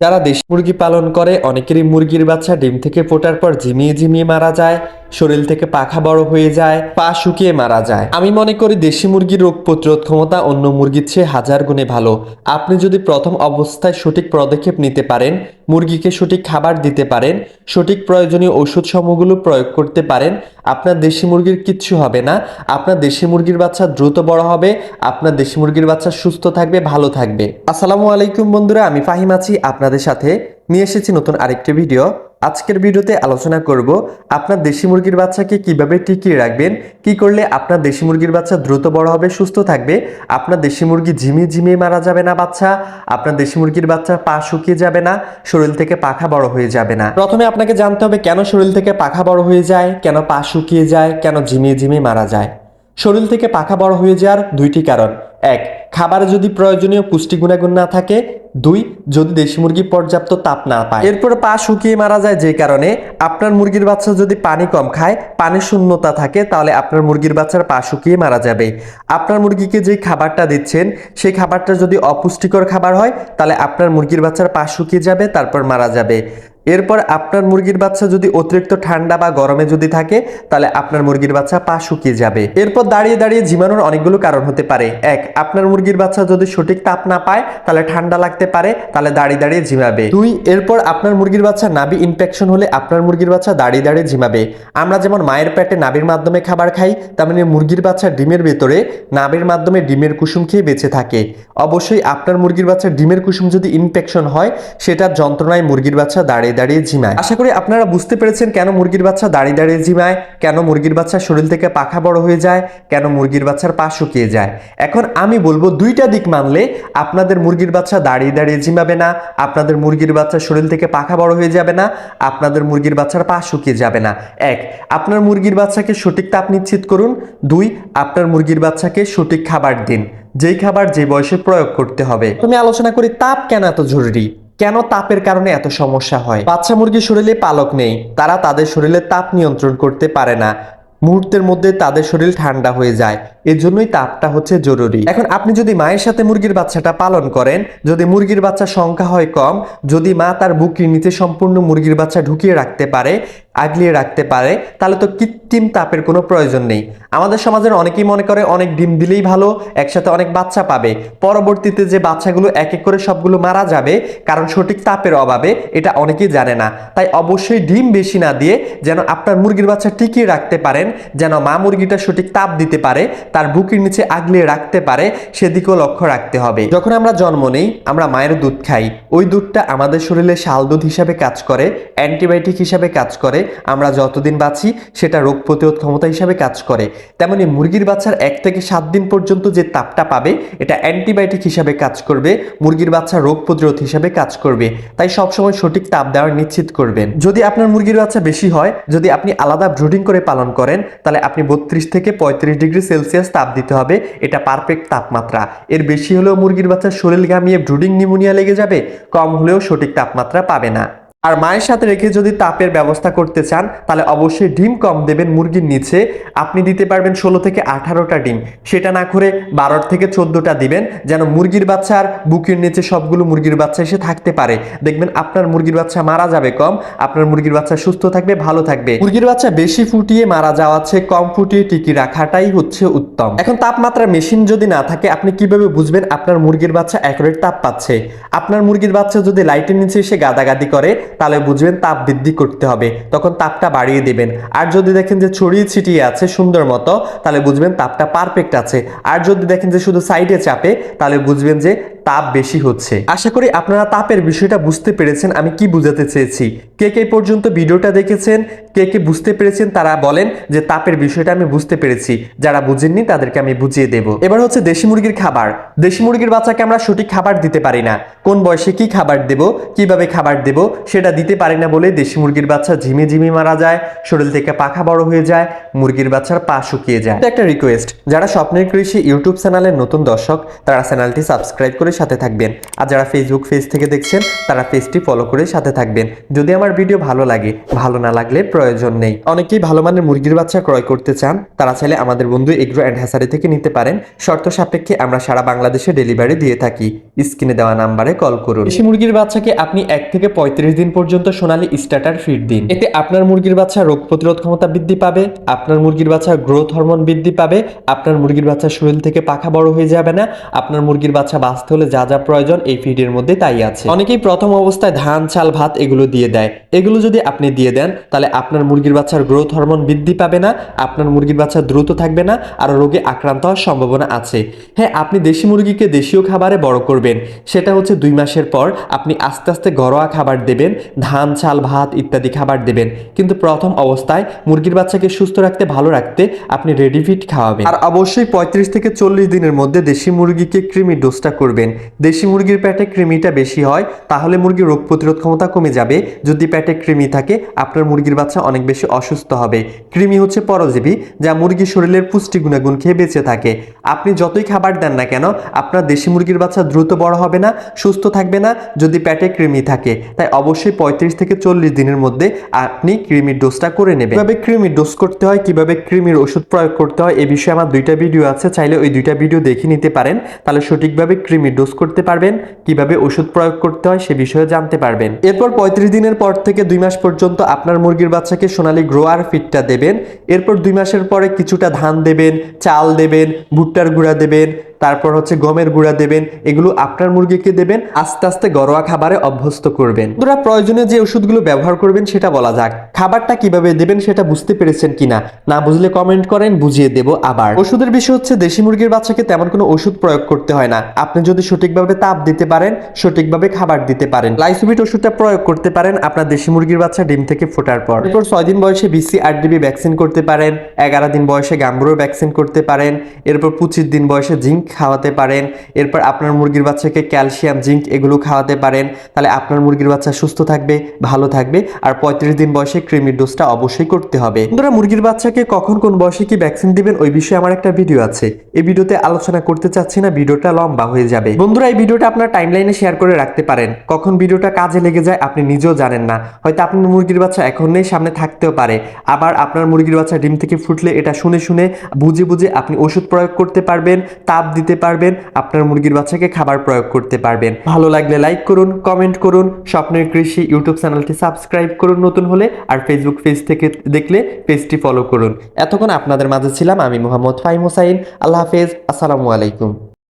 যারা দেশি মুরগি পালন করে, অনেকেরই মুরগির বাচ্চা ডিম থেকে ফোটার পর ঝিমিয়ে ঝিমিয়ে মারা যায়, শরীর থেকে পাখা বড় হয়ে যায়, পা শুকিয়ে মারা যায়। আমি মনে করি দেশি মুরগির রোগ প্রতিরোধ ক্ষমতা অন্য মুরগির চেয়ে হাজার গুণে ভালো। আপনি যদি প্রথম অবস্থায় সঠিক পদক্ষেপ নিতে পারেন মুরগিকে সঠিক খাবার দিতে পারেন, সঠিক প্রয়োজনীয় ওষুধ সমূহগুলো প্রয়োগ করতে পারেন। আপনার দেশি মুরগির কিচ্ছু হবে না। আপনার দেশি মুরগির বাচ্চা দ্রুত বড় হবে। আপনার দেশি মুরগির বাচ্চা সুস্থ থাকবে, ভালো থাকবে। আসসালামু আলাইকুম বন্ধুরা, আমি ফাহিম আছি আপনাদের সাথে। নিয়ে এসেছি নতুন আরেকটি ভিডিও। আজকের ভিডিওতে আলোচনা করব আপনার দেশি মুরগির বাচ্চাকে কীভাবে টিকিয়ে রাখবেন, কি করলে আপনার দেশি মুরগির বাচ্চা দ্রুত বড় হবে, সুস্থ থাকবে, আপনার দেশি মুরগি ঝিমিয়ে ঝিমিয়ে মারা যাবে না বাচ্চা, আপনার দেশি মুরগির বাচ্চা পা শুকিয়ে যাবে না, শরীর থেকে পাখা বড় হয়ে যাবে না। প্রথমে আপনাকে জানতে হবে কেন শরীর থেকে পাখা বড় হয়ে যায়, কেন পা শুকিয়ে যায়, কেন ঝিমিয়ে ঝিমিয়ে মারা যায়। শরীর থেকে পাখা বড় হয়ে যাওয়ার দুইটি কারণ। এক, খাবারে যদি প্রয়োজনীয় পুষ্টি গুণাগুণ না থাকে। দুই, যদি দেশি মুরগি পর্যাপ্ত তাপ না পায়। এরপর পা শুকিয়ে মারা যায় যে কারণে আপনার মুরগির বাচ্চা যদি পানি কম খায় পানির শূন্যতা থাকে, তাহলে আপনার মুরগির বাচ্চার পা শুকিয়ে মারা যাবে। আপনার মুরগিকে যে খাবারটা দিচ্ছেন, সেই খাবারটা যদি অপুষ্টিকর খাবার হয়, তাহলে আপনার মুরগির বাচ্চার পা শুকিয়ে যাবে, তারপর মারা যাবে। এরপর আপনার মুরগির বাচ্চা যদি অতিরিক্ত ঠান্ডা বা গরমে যদি থাকে, তাহলে আপনার মুরগির বাচ্চা পা শুকিয়ে যাবে। এরপর দাঁড়িয়ে দাঁড়িয়ে ঝিমানোর অনেকগুলো কারণ হতে পারে। এক, আপনার মুরগির বাচ্চা যদি সঠিক তাপ না পায়, তাহলে ঠান্ডা লাগতে পারে, তাহলে দাঁড়িয়ে দাঁড়িয়ে ঝিমাবে। দুই, এরপর আপনার মুরগির বাচ্চা নাভি ইনফেকশন হলে আপনার মুরগির বাচ্চা দাঁড়িয়ে দাঁড়িয়ে ঝিমাবে। আমরা যেমন মায়ের পেটে নাভির মাধ্যমে খাবার খাই, তেমনি মুরগির বাচ্চা ডিমের ভেতরে নাভির মাধ্যমে ডিমের কুসুম খেয়ে বেঁচে থাকে। অবশ্যই আপনার মুরগির বাচ্চা ডিমের কুসুম যদি ইনফেকশন হয় সেটার যন্ত্রণায় মুরগির বাচ্চা দাঁড়িয়ে দাঁড়িয়ে দাঁড়িয়ে ঝিমায়। আশা করি আপনারা বুঝতে পেরেছেন কেন মুরগির বাচ্চা দাঁড়িয়ে দাঁড়িয়ে ঝিমায়, কেন মুরগির বাচ্চা শরীর থেকে পাখা বড় হয়ে যায়, কেন মুরগির বাচ্চার পা শুকিয়ে যায়। এখন আমি বলব দুইটা দিক মানলে আপনাদের মুরগির বাচ্চা দাঁড়িয়ে দাঁড়িয়ে ঝিমাবে না, আপনাদের মুরগির বাচ্চা শরীর থেকে পাখা বড় হয়ে যাবে না, আপনাদের মুরগির বাচ্চার পা শুকিয়ে যাবে না। এক, আপনার মুরগির বাচ্চাকে সঠিক তাপ নিশ্চিত করুন। দুই, আপনার মুরগির বাচ্চাকে সঠিক খাবার দিন। যেই খাবার যে বয়সে প্রয়োগ করতে হবে। তুমি আলোচনা করি তাপ কেন এত জরুরি? কেন তাপের কারণে এত সমস্যা হয়? বাচ্চা মুরগির শরীরে পালক নেই, তারা তাদের শরীরে তাপ নিয়ন্ত্রণ করতে পারে না। মুহূর্তের মধ্যে তাদের শরীর ঠান্ডা হয়ে যায় এর জন্যই তাপটা হচ্ছে জরুরি। এখন আপনি যদি মায়ের সাথে মুরগির বাচ্চাটা পালন করেন, যদি মুরগির বাচ্চা সংখ্যা হয় কম, যদি মা তার বুকের নিচে সম্পূর্ণ মুরগির বাচ্চা ঢুকিয়ে রাখতে পারে আগলিয়ে রাখতে পারে, তাহলে তো কৃত্রিম তাপের কোনো প্রয়োজন নেই। আমাদের সমাজের অনেকেই মনে করে অনেক ডিম দিলেই ভালো, একসাথে অনেক বাচ্চা পাবে। পরবর্তীতে যে বাচ্চাগুলো এক এক করে সবগুলো মারা যাবে, কারণ সঠিক তাপের অভাবে এটা অনেকেই জানে না। তাই অবশ্যই ডিম বেশি না দিয়ে যেন আপনার মুরগির বাচ্চা টিকিয়ে রাখতে পারেন, যেন মা মুরগিটা সঠিক তাপ দিতে পারে, তার বুকের নিচে আগলিয়ে রাখতে পারে, সেদিকেও লক্ষ্য রাখতে হবে। যখন আমরা জন্ম নেই, আমরা মায়ের দুধ খাই। ওই দুধটা আমাদের শরীরে শাল দুধ হিসাবে কাজ করে, অ্যান্টিবায়োটিক হিসাবে কাজ করে আমরা যতদিন বাঁচি, সেটা রোগ প্রতিরোধ ক্ষমতা হিসাবে কাজ করে। তেমনি মুরগির বাচ্চার এক থেকে সাত দিন পর্যন্ত যে তাপটা পাবে, এটা অ্যান্টিবায়োটিক হিসাবে কাজ করবে, মুরগির বাচ্চা রোগ প্রতিরোধ হিসাবে কাজ করবে। তাই সবসময় সঠিক তাপ দেওয়ার নিশ্চিত করবেন। যদি আপনার মুরগির বাচ্চা বেশি হয়, যদি আপনি আলাদা ব্রুডিং করে পালন করেন, তাহলে আপনি বত্রিশ থেকে পঁয়ত্রিশ ডিগ্রি সেলসিয়াস তাপ দিতে হবে, এটা পারফেক্ট তাপমাত্রা। এর বেশি হলেও মুরগির বাচ্চার শরীর ঘামিয়ে ব্রুডিং নিউমোনিয়া লেগে যাবে, কম হলেও সঠিক তাপমাত্রা পাবে না। আর মায়ের সাথে রেখে যদি তাপের ব্যবস্থা করতে চান, তাহলে অবশ্যই ডিম কম দেবেন মুরগির নিচে। আপনি দিতে পারবেন ষোলো থেকে আঠারোটা ডিম। সেটা না করে বারো থেকে চোদ্দোটা দিবেন, যেন মুরগির বাচ্চা আর বুকের নিচে সবগুলো মুরগির বাচ্চা এসে থাকতে পারে। দেখবেন আপনার মুরগির বাচ্চা মারা যাবে কম, আপনার মুরগির বাচ্চা সুস্থ থাকবে, ভালো থাকবে। মুরগির বাচ্চা বেশি ফুটিয়ে মারা যাওয়া চেয়ে কম ফুটিয়ে টিকি রাখাটাই হচ্ছে উত্তম। এখন তাপমাত্রা মেশিন যদি না থাকে, আপনি কীভাবে বুঝবেন আপনার মুরগির বাচ্চা অ্যাকুরেট তাপ পাচ্ছে? আপনার মুরগির বাচ্চা যদি লাইটের নিচে এসে গাদাগাদি করে তাহলে বুঝবেন তাপ বৃদ্ধি করতে হবে। তখন তাপটা বাড়িয়ে দেবেন। আর যদি দেখেন যে ছড়িয়ে ছিটিয়ে আছে সুন্দর মতো তাহলে বুঝবেন তাপটা পারফেক্ট আছে। আর যদি দেখেন যে শুধু সাইডে চাপে তাহলে বুঝবেন যে তাপ বেশি হচ্ছে। আশা করি আপনারা তাপের বিষয়টা বুঝতে পেরেছেন, আমি কি বুঝাতে চেয়েছি। কে কে পর্যন্ত ভিডিওটা দেখেছেন, কে কে বুঝতে পেরেছেন, তারা বলেন যে তাপের বিষয়টা আমি বুঝতে পেরেছি। যারা বুঝেননি, তাদেরকে আমি বুঝিয়ে দেব। এবার হচ্ছে দেশি মুরগির খাবার। দেশি মুরগির বাচ্চাকে আমরা সঠিক খাবার দিতে পারি না। কোন বয়সে কি খাবার দেব, কীভাবে খাবার দেব, সেটা দিতে পারি না বলে দেশি মুরগির বাচ্চা ঝিমি ঝিমি মারা যায়, শরীর থেকে পাখা বড় হয়ে যায়, মুরগির বাচ্চার পা শুকিয়ে যায়। একটা রিকোয়েস্ট যারা স্বপ্নের কৃষি ইউটিউব চ্যানেলের নতুন দর্শক, তারা চ্যানেলটি সাবস্ক্রাইব করে সাথে থাকবেন। আর যারা ফেসবুক পেজ থেকে দেখছেন, তারা পেজটি ফলো করে সাথে থাকবেন। যদি আমার ভিডিও ভালো লাগে, ভালো না লাগলে প্রয়োজন নেই। অনেকেই ভালো মানের মুরগির বাচ্চা ক্রয় করতে চান, তারা চাইলে আমাদের বন্ধু এগ্রো অ্যান্ড হ্যাসারি থেকে নিতে পারেন। শর্ত সাপেক্ষে আমরা সারা বাংলাদেশে ডেলিভারি দিয়ে থাকি। স্ক্রিনে দেওয়া নাম্বারে কল করুন। দেশি মুরগির বাচ্চাকে আপনি এক থেকে পঁয়ত্রিশ দিন পর্যন্ত সোনালি স্টার্টার ফিড দিন। এতে আপনার মুরগির বাচ্চা রোগ প্রতিরোধ ক্ষমতা বৃদ্ধি পাবে, আপনার মুরগির বাচ্চা গ্রোথ হরমোন বৃদ্ধি পাবে, আপনার মুরগির বাচ্চা শরীর থেকে পাখা বড় হয়ে যাবে না, আপনার মুরগির বাচ্চা বাঁচতে যা যা প্রয়োজন এই ফিডের মধ্যে তাই আছে। অনেকেই প্রথম অবস্থায় ধান, চাল, ভাত এগুলো দিয়ে দেয়। এগুলো যদি আপনি দিয়ে দেন, তাহলে আপনার মুরগির বাচ্চার গ্রোথ হরমোন বৃদ্ধি পাবে না, আপনার মুরগির বাচ্চা দ্রুত থাকবে না আর রোগে আক্রান্ত হওয়ার সম্ভাবনা আছে। হ্যাঁ আপনি দেশি মুরগিকে দেশীয় খাবারে বড় করবেন। সেটা হচ্ছে দুই মাসের পর আপনি আস্তে আস্তে ঘরোয়া খাবার দেবেন, ধান, চাল, ভাত ইত্যাদি খাবার দেবেন। কিন্তু প্রথম অবস্থায় মুরগির বাচ্চাকে সুস্থ রাখতে, ভালো রাখতে আপনি রেডি ফিট খাওয়াবেন। আর অবশ্যই পঁয়ত্রিশ থেকে চল্লিশ দিনের মধ্যে দেশি মুরগিকে কৃমি ডোজটা করবেন। দেশি মুরগির পেটে কৃমিটা বেশি হয়, তাহলে মুরগির রোগ প্রতিরোধ ক্ষমতা কমে যাবে। যদি পেটে কৃমি থাকে, আপনার মুরগির বাচ্চা অনেক বেশি অসুস্থ হবে। কৃমি হচ্ছে পরজীবী, যা মুরগির শরীরের পুষ্টি গুণাগুণ খেয়ে বেঁচে থাকে। আপনি যতই খাবার দেন না কেন, আপনার দেশি মুরগির বাচ্চা দ্রুত বড় হবে না, সুস্থ থাকবে না, যদি পেটে কৃমি থাকে। তাই অবশ্যই পঁয়ত্রিশ থেকে চল্লিশ দিনের মধ্যে আপনি কৃমির ডোজটা করে নেবেন। কীভাবে কৃমির ডোজ করতে হয়, কীভাবে কৃমির ওষুধ প্রয়োগ করতে হয়, এ বিষয়ে আমার দুইটা ভিডিও আছে। চাইলে ওই দুইটা ভিডিও দেখে নিতে পারেন। তাহলে সঠিকভাবে কৃমির ডোজ করতে পারবেন, কীভাবে ওষুধ প্রয়োগ করতে হয় সে বিষয়ে জানতে পারবেন। এরপর পঁয়ত্রিশ দিনের পর থেকে দুই মাস পর্যন্ত আপনার মুরগির বাচ্চাকে সোনালি গ্রোয়ার ফিটটা দেবেন। এরপর দুই মাসের পরে কিছুটা ধান দেবেন, চাল দেবেন, ভুট্টার গুঁড়া দেবেন তারপর হচ্ছে গমের গুঁড়া দেবেন, এগুলো আপনার মুরগিকে দেবেন, আস্তে আস্তে ঘরোয়া খাবারে অভ্যস্ত করবেন। বন্ধুরা প্রয়োজনে যে ওষুধগুলো ব্যবহার করবেন সেটা বলা যাক। খাবারটা কীভাবে দেবেন সেটা বুঝতে পেরেছেন কিনা? না বুঝলে কমেন্ট করেন, বুঝিয়ে দেব আবার। ওষুধের বিষয় হচ্ছে, দেশি মুরগির বাচ্চাকে তেমন কোনো ওষুধ প্রয়োগ করতে হয় না। আপনি যদি সঠিকভাবে তাপ দিতে পারেন, সঠিকভাবে খাবার দিতে পারেন। লাইসোবিট ওষুধটা প্রয়োগ করতে পারেন আপনার দেশি মুরগির বাচ্চা ডিম থেকে ফোটার পর। এরপর ছয় দিন বয়সে বিসি আট ডিবি ভ্যাকসিন করতে পারেন। এগারো দিন বয়সে গাম্বুরো ভ্যাকসিন করতে পারেন। এরপর পঁচিশ দিন বয়সে জিঙ্ক খাওয়াতে পারেন। এরপর আপনার মুরগির বাচ্চাকে ক্যালসিয়াম, জিঙ্ক এগুলো খাওয়াতে পারেন। তাহলে আপনার মুরগির বাচ্চা সুস্থ থাকবে, ভালো থাকবে। আর পঁয়ত্রিশ দিন বয়সে ক্রিমির ডোজটা অবশ্যই করতে হবে। বন্ধুরা, মুরগির বাচ্চাকে কখন কোন বয়সে কি ভ্যাকসিন দিবেন, ওই বিষয়ে আমার একটা ভিডিও আছে। এই ভিডিওতে আলোচনা করতে চাচ্ছি না, ভিডিওটা লম্বা হয়ে যাবে। বন্ধুরা, এই ভিডিওটা আপনার টাইমলাইনে শেয়ার করে রাখতে পারেন। কখন ভিডিওটা কাজে লেগে যায় আপনি নিজেও জানেন না। হয়তো আপনার মুরগির বাচ্চা এখন নেই সামনে থাকতেও পারে। আবার আপনার মুরগির বাচ্চা ডিম থেকে ফুটলে এটা শুনে শুনে বুঝে বুঝে আপনি ওষুধ প্রয়োগ করতে পারবেন, তাপ দিতে পারবেন, আপনার মুরগির বাচ্চাকে খাবার প্রয়োগ করতে পারবেন। ভালো লাগলে লাইক করুন কমেন্ট করুন, স্বপ্নের কৃষি ইউটিউব চ্যানেলটি সাবস্ক্রাইব করুন নতুন হলে, আর ফেসবুক পেজ থেকে দেখলে পেজটি ফলো করুন। এতক্ষণ আপনাদের মাঝে ছিলাম আমি মোহাম্মদ ফাইম হোসাইন আল্লাহ হাফেজ, আসসালামু আলাইকুম।